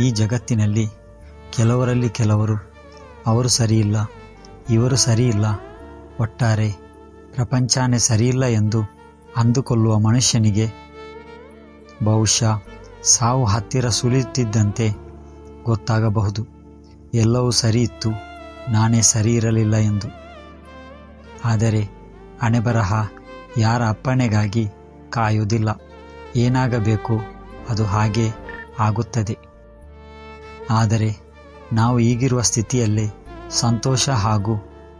ಈ ಜಗತ್ತಿನಲ್ಲಿ ಕೆಲವರಲ್ಲಿ ಕೆಲವರು, ಅವರು ಸರಿಯಿಲ್ಲ, ಇವರು ಸರಿಯಿಲ್ಲ, ಒಟ್ಟಾರೆ ಪ್ರಪಂಚನೇ ಸರಿಯಿಲ್ಲ ಎಂದು ಅಂದುಕೊಳ್ಳುವ ಮನುಷ್ಯನಿಗೆ ಬಹುಶಃ ಸಾವು ಹತ್ತಿರ ಸುಲಿಯುತ್ತಿದ್ದಂತೆ ಗೊತ್ತಾಗಬಹುದು. ಎಲ್ಲವೂ ಸರಿ ಇತ್ತು ನಾನೇ ಸರಿ ಇರಲಿಲ್ಲ ಎಂದು. ಆದರೆ ಅಣೆಬರಹ ಯಾರ ಅಪ್ಪಣೆಗಾಗಿ ಕಾಯುವುದಿಲ್ಲ. ಏನಾಗಬೇಕು ಅದು ಹಾಗೆ ಆಗುತ್ತದೆ. ಆದರೆ ನಾವು ಈಗಿರುವ ಸ್ಥಿತಿಯಲ್ಲಿ ಸಂತೋಷ ಹಾಗೂ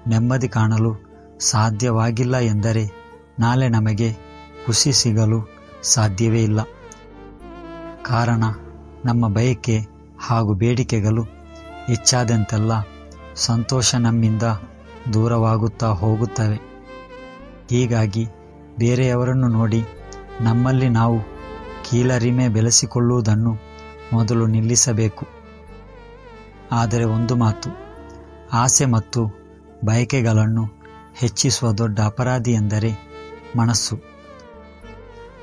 ನೆಮ್ಮದಿ ಕಾಣಲು ಸಾಧ್ಯವಾಗಿಲ್ಲ ಎಂದರೆ ನಾಳೆ ನಮಗೆ ಖುಷಿ ಸಿಗಲು ಸಾಧ್ಯವೇ ಇಲ್ಲ. ಕಾರಣ ನಮ್ಮ ಬಯಕೆ ಹಾಗೂ ಬೇಡಿಕೆಗಳು ಹೆಚ್ಚಾದಂತೆಲ್ಲ ಸಂತೋಷ ನಮ್ಮಿಂದ ದೂರವಾಗುತ್ತಾ ಹೋಗುತ್ತವೆ. ಹೀಗಾಗಿ ಬೇರೆಯವರನ್ನು ನೋಡಿ ನಮ್ಮಲ್ಲಿ ನಾವು ಕೀಳರಿಮೆ ಬೆಳೆಸಿಕೊಳ್ಳುವುದನ್ನು ಮೊದಲು ನಿಲ್ಲಿಸಬೇಕು. ಆದರೆ ಒಂದು ಮಾತು. ಆಸೆ ಮತ್ತು ಬಯಕೆಗಳನ್ನು ಹೆಚ್ಚಿಸುವ ದೊಡ್ಡ ಅಪರಾಧಿ ಎಂದರೆ ಮನಸ್ಸು.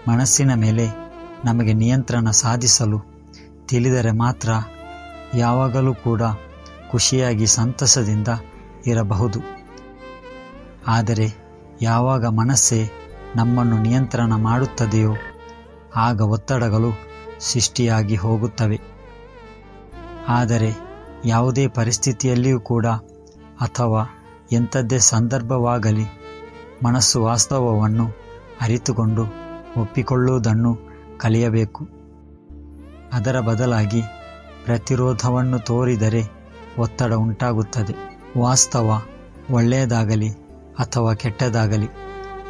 ಮನಸ್ಸಿನ ಮೇಲೆ ನಮಗೆ ನಿಯಂತ್ರಣ ಸಾಧಿಸಲು ತಿಳಿದರೆ ಮಾತ್ರ ಯಾವಾಗಲೂ ಕೂಡ ಖುಷಿಯಾಗಿ ಸಂತಸದಿಂದ ಇರಬಹುದು. ಆದರೆ ಯಾವಾಗ ಮನಸ್ಸೇ ನಮ್ಮನ್ನು ನಿಯಂತ್ರಣ ಮಾಡುತ್ತದೆಯೋ ಆಗ ಒತ್ತಡಗಳು ಸೃಷ್ಟಿಯಾಗಿ ಹೋಗುತ್ತವೆ. ಆದರೆ ಯಾವುದೇ ಪರಿಸ್ಥಿತಿಯಲ್ಲಿಯೂ ಕೂಡ ಅಥವಾ ಎಂಥದ್ದೇ ಸಂದರ್ಭವಾಗಲಿ ಮನಸ್ಸು ವಾಸ್ತವವನ್ನು ಅರಿತುಕೊಂಡು ಒಪ್ಪಿಕೊಳ್ಳುವುದನ್ನು ಕಲಿಯಬೇಕು. ಅದರ ಬದಲಾಗಿ ಪ್ರತಿರೋಧವನ್ನು ತೋರಿದರೆ ಒತ್ತಡ ಉಂಟಾಗುತ್ತದೆ. ವಾಸ್ತವ ಒಳ್ಳೆಯದಾಗಲಿ ಅಥವಾ ಕೆಟ್ಟದಾಗಲಿ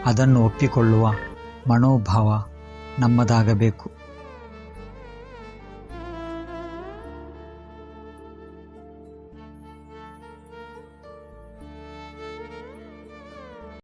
ಅದನ್ನು ಒಪ್ಪಿಕೊಳ್ಳುವ ಮನೋಭಾವ ನಮ್ಮದಾಗಬೇಕು.